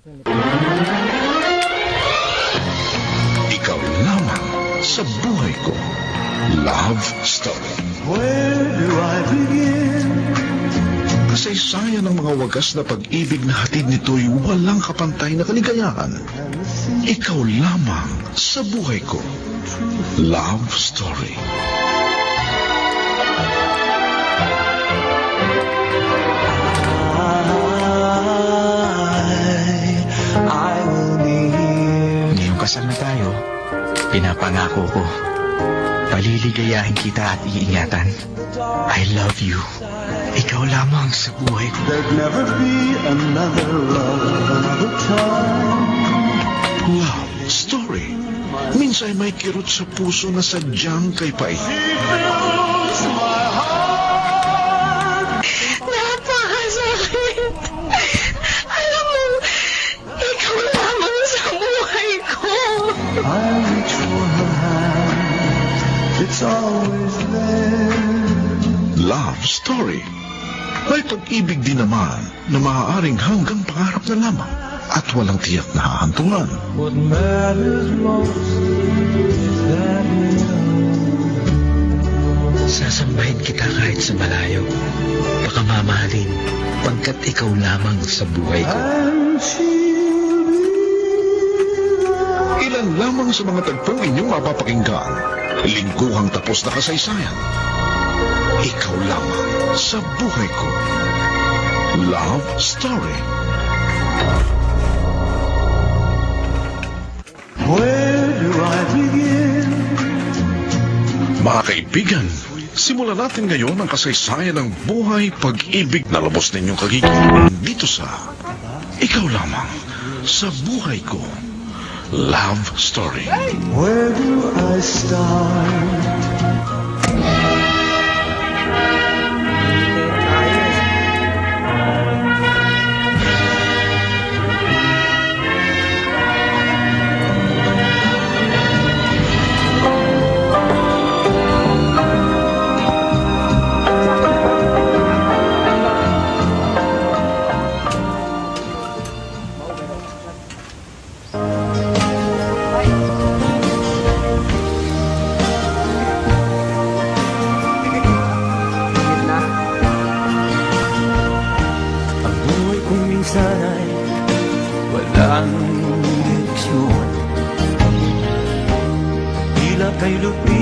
Ikaw lamang sa buhay ko. Love Story. Where do I begin? Kasaysayan ng mga wagas na pag-ibig na hatid nito'y walang kapantay na kaligayahan. Ikaw lamang sa buhay ko. Love Story. Kasal na tayo, pinapangako ko, paliligayahin kita at iingatan. I love you. Ikaw lamang sa buhay ko. There'd never be another love, another time. Love Story. Minsan may kirot sa puso na sadyang kay pai. It's always there. Love Story. May pag-ibig din naman na maaaring hanggang pangarap na lamang at walang tiyak na hahantungan. What matters most is that we Sasambahin kita kahit sa malayo. Baka mamahalin, pagkat ikaw lamang sa buhay ko. Ilan lamang sa mga tagpong inyong mapapakinggan. Lingguhang tapos na kasaysayan. Ikaw lamang sa buhay ko. Love Story. Where do I begin? Mga kaibigan, simulan natin ngayon ang kasaysayan ng buhay pag-ibig na lubos ninyong kagigilan dito sa Ikaw lamang sa buhay ko. Love Story. Where do I walang direksyon Tila kay lupit-lupit